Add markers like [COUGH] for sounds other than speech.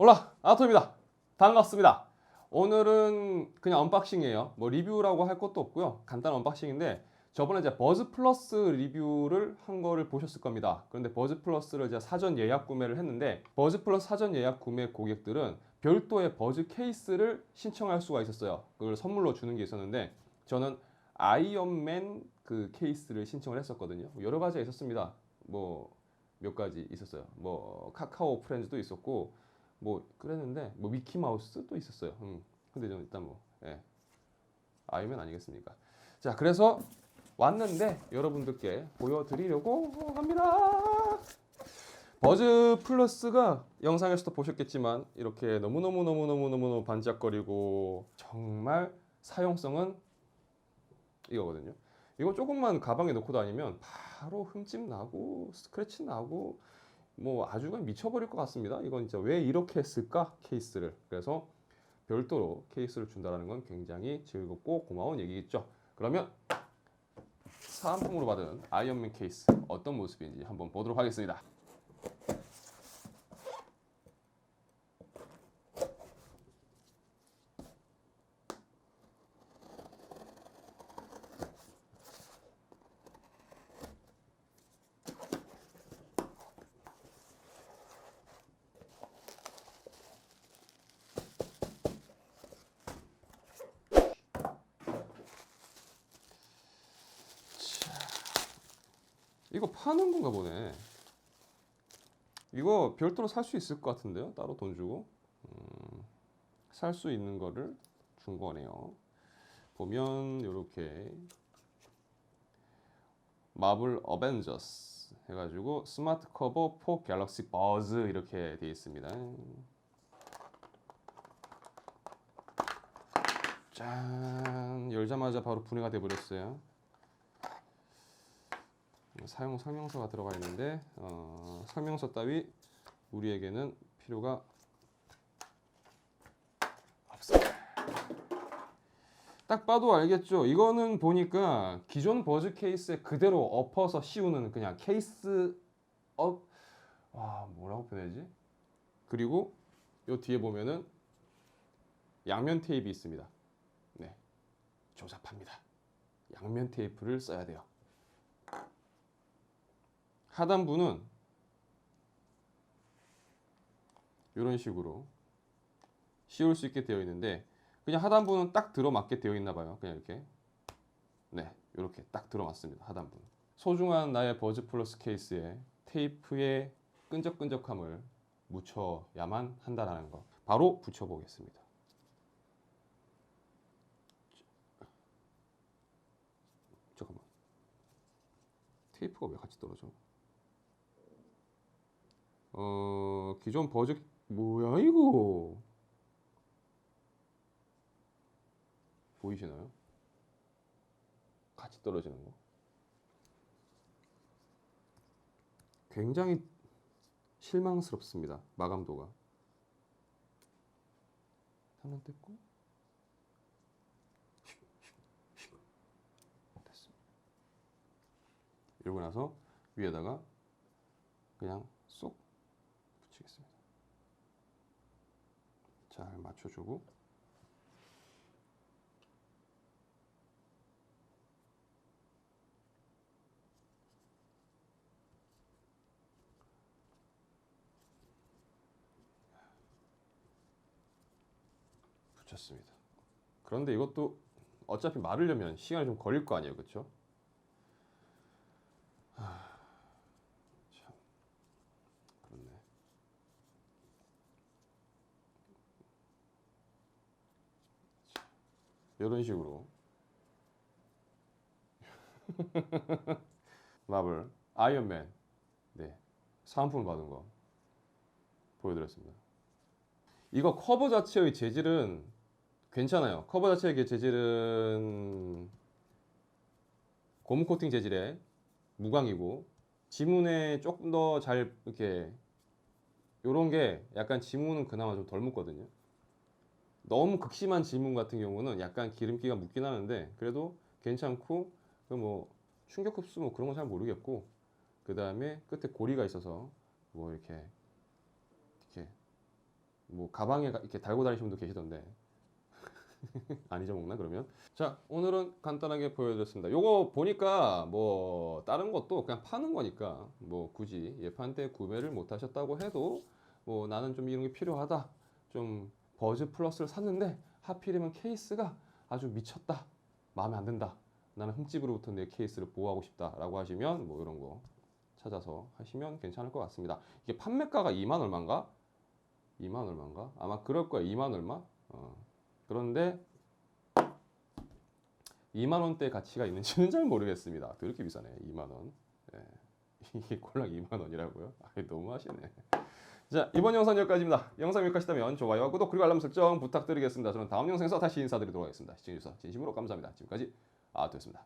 올라 아토입니다. 반갑습니다. 오늘은 그냥 언박싱이에요. 뭐 리뷰라고 할 것도 없고요. 간단한 언박싱인데 저번에 이제 버즈 플러스 리뷰를 한 거를 보셨을 겁니다. 그런데 버즈 플러스를 제가 사전 예약 구매를 했는데 버즈 플러스 사전 예약 구매 고객들은 별도의 버즈 케이스를 신청할 수가 있었어요. 그걸 선물로 주는 게 있었는데 저는 아이언맨 그 케이스를 신청을 했었거든요. 여러 가지가 있었습니다. 뭐 몇 가지 있었어요. 뭐 카카오 프렌즈도 있었고 뭐 그랬는데 뭐 미키 마우스도 있었어요. 음. 근데 저는 일단 뭐 예. 아이언맨 아니겠습니까? 자, 그래서 왔는데 여러분들께 보여드리려고 합니다. 버즈 플러스가 영상에서도 보셨겠지만 이렇게 너무너무너무너무너무 반짝거리고 정말 사용성은 이거거든요. 이거 조금만 가방에 넣고 다니면 바로 흠집 나고 스크래치 나고 뭐 아주 그냥 미쳐버릴 것 같습니다. 이건 진짜 왜 이렇게 했을까 케이스를 그래서 별도로 케이스를 준다는 건 굉장히 즐겁고 고마운 얘기겠죠. 그러면 사은품으로 받은 아이언맨 케이스 어떤 모습인지 한번 보도록 하겠습니다. 이거 파는 건가 보네. 이거 별도로 살 수 있을 것 같은데요. 따로 돈 주고 음, 살수 있는 거를 준 거네요. 보면 이렇게 마블 어벤져스 해가지고 스마트 커버 4 갤럭시 버즈 이렇게 되어 있습니다. 짠 열자마자 바로 분해가 돼 버렸어요. 사용 설명서가 들어가 있는데 어, 설명서 따위 우리에게는 필요가 없습니다. 딱 봐도 알겠죠. 이거는 보니까 기존 버즈 케이스에 그대로 엎어서 씌우는 그냥 케이스 업. 와 뭐라고 표현해야지? 그리고 요 뒤에 보면은 양면 테이프 있습니다. 네, 조잡합니다. 양면 테이프를 써야 돼요. 하단부는 이런 식으로 씌울 수 있게 되어 있는데 그냥 하단부는 딱 들어맞게 되어 있나 봐요. 그냥 이렇게 네 이렇게 딱 들어맞습니다. 하단부는 소중한 나의 버즈 플러스 케이스에 테이프의 끈적끈적함을 묻혀야만 한다라는 거 바로 붙여보겠습니다. 잠깐만 테이프가 왜 같이 떨어져? 어 기존 버즈 뭐야 이거? 보이시나요? 같이 떨어지는 거? 굉장히 실망스럽습니다 마감도가. 하나 뗐고. 됐습니다. 이러고 나서 위에다가 그냥 쏙 붙이겠습니다. 잘 맞춰주고 붙였습니다. 그런데 이것도 어차피 마르려면 시간이 좀 걸릴 거 아니에요, 그렇죠? 참 그렇네. 이런 식으로 [LAUGHS] 마블 아이언맨 네 사은품을 받은 거 보여드렸습니다. 이거 커버 자체의 재질은 괜찮아요. 커버 자체의 재질은 고무 코팅 재질의 무광이고 지문에 조금 더 잘 이렇게 요런 게 약간 지문은 그나마 좀 덜 묻거든요. 너무 극심한 지문 같은 경우는 약간 기름기가 묻긴 하는데 그래도 괜찮고 그뭐 충격 흡수 뭐 그런 건 잘 모르겠고 그 다음에 끝에 고리가 있어서 뭐 이렇게 이렇게 뭐 가방에 가- 이렇게 달고 다니시는 분도 계시던데 [LAUGHS] 안 잊어먹나 그러면? 자 오늘은 간단하게 보여드렸습니다. 요거 보니까 뭐 다른 것도 그냥 파는 거니까 뭐 굳이 예판 때 구매를 못 하셨다고 해도 뭐 나는 좀 이런 게 필요하다. 좀 버즈 플러스를 샀는데 하필이면 케이스가 아주 미쳤다. 마음에 안 든다. 나는 흠집으로부터 내 케이스를 보호하고 싶다라고 하시면 뭐 이런 거 찾아서 하시면 괜찮을 것 같습니다. 이게 판매가가 2만 얼마인가? 2만 얼마인가? 아마 그럴 거야. 2만 얼마? 어. 그런데 2만 원대 가치가 있는지는 잘 모르겠습니다. 그렇게 비싸네. 2만 원. 예. [LAUGHS] 이게 꼴랑 2만 원이라고요? 아, 너무 하시네. 자, 이번 영상 여기까지입니다. 영상 유익하시다면 좋아요와 구독 그리고 알람 설정 부탁드리겠습니다. 저는 다음 영상에서 다시 인사드리도록 하겠습니다. 시청해주셔서 진심으로 감사합니다. 지금까지 아트였습니다.